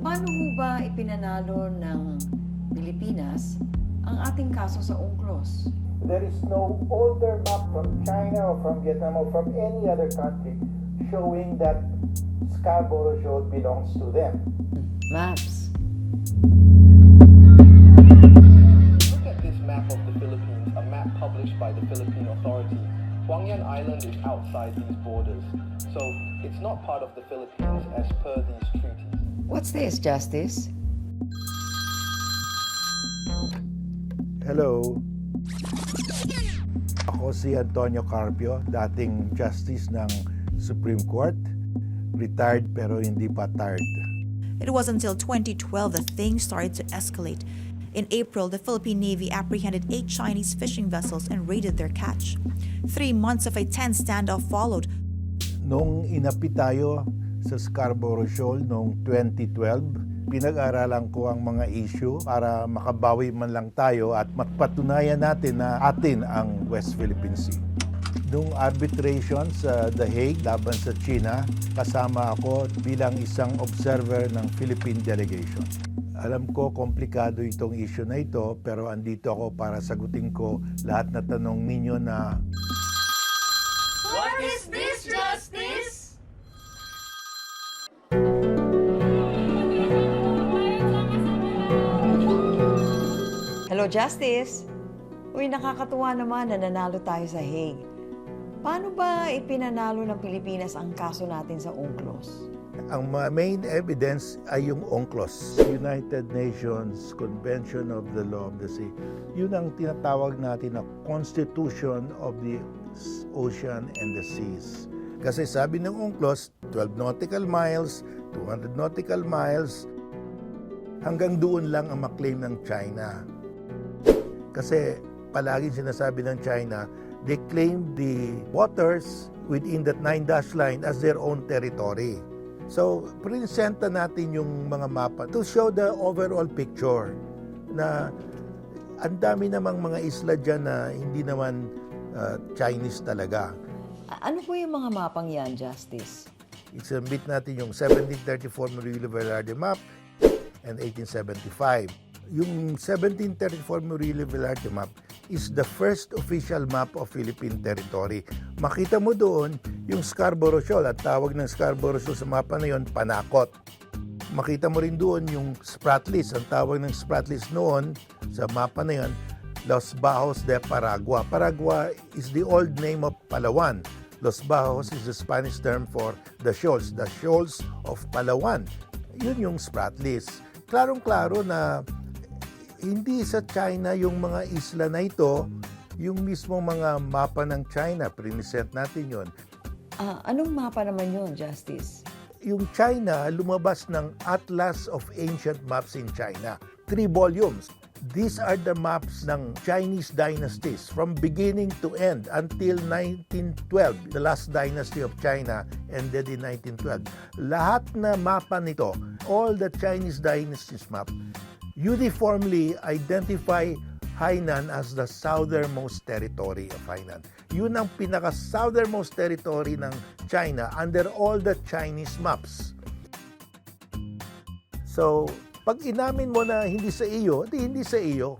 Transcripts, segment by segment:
Paano ho ba ipinanalo ng Pilipinas ang ating kaso sa UNCLOS? There is no older map from China or from Vietnam or from any other country showing that Scarborough Shoal belongs to them. Maps. Look at this map of the Philippines, a map published by the Philippine Authority. Huangyan Island is outside these borders, so it's not part of the Philippines as per these treaties. What's this, Justice? Hello. Ako si Antonio Carpio, dating Justice ng Supreme Court. Retired pero hindi pa tired. It was until 2012 that things started to escalate. In April, the Philippine Navy apprehended eight Chinese fishing vessels and raided their catch. Three months of a tense standoff followed. Nung inapi tayo sa Scarborough Shoal noong 2012, pinag-aralan ko ang mga issue para makabawi man lang tayo at magpatunayan natin na atin ang West Philippine Sea. Nung arbitration sa The Hague laban sa China, kasama ako bilang isang observer ng Philippine delegation. Alam ko komplikado itong issue na ito pero andito ako para sagutin ko lahat na tanong ninyo na Hello, Justice. Uy, nakakatuwa naman na nanalo tayo sa Hague. Paano ba ipinanalo ng Pilipinas ang kaso natin sa UNCLOS? Ang ma- main evidence ay yung UNCLOS, United Nations Convention of the Law of the Sea. Yun ang tinatawag natin na Constitution of the Ocean and the Seas. Kasi sabi ng UNCLOS, 12 nautical miles, 200 nautical miles, hanggang doon lang ang maklaim ng China. Kasi palaging sinasabi ng China, they claim the waters within that nine dash line as their own territory. So, presenta natin yung mga mapa to show the overall picture na ang dami namang mga isla dyan na hindi naman uh, Chinese talaga. Ano po yung mga mapang yan, Justice? I-submit natin yung 1734 Murillo Velarde map and 1875. Yung 1734 Murillo Velarde map is the first official map of Philippine territory. Makita mo doon yung Scarborough Shoal at tawag ng Scarborough Shoal sa mapa na yon Panakot. Makita mo rin doon yung Spratlys. Ang tawag ng Spratlys noon sa mapa na yon Los Bajos de Paragua. Paragua is the old name of Palawan. Los Bajos is the Spanish term for the shoals, the shoals of Palawan. Yun yung Spratlys. Klarong-klaro na hindi sa China yung mga isla na ito, yung mismo mga mapa ng China, prinisent natin yon. Ah, anong mapa naman yun, Justice? Yung China, lumabas ng Atlas of Ancient Maps in China. Three volumes. These are the maps ng Chinese dynasties from beginning to end until 1912. The last dynasty of China ended in 1912. Lahat na mapa nito, all the Chinese dynasties map, uniformly identify Hainan as the southernmost territory of Hainan. Yun ang pinaka-southernmost territory ng China under all the Chinese maps. So, pag inamin mo na hindi sa iyo, di hindi sa iyo.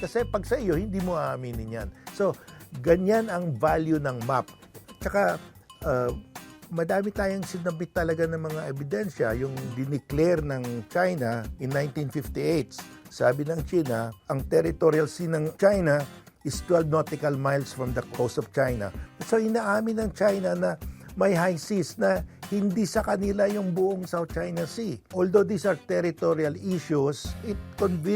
Kasi pag sa iyo, hindi mo aaminin yan. So, ganyan ang value ng map. Tsaka, uh, madami tayong sinabit talaga ng mga ebidensya. Yung dineclare ng China in 1958. Sabi ng China, ang territorial sea ng China is 12 nautical miles from the coast of China. So, inaamin ng China na may high seas na hindi sa kanila yung buong South China Sea. Although these are territorial issues, it convinced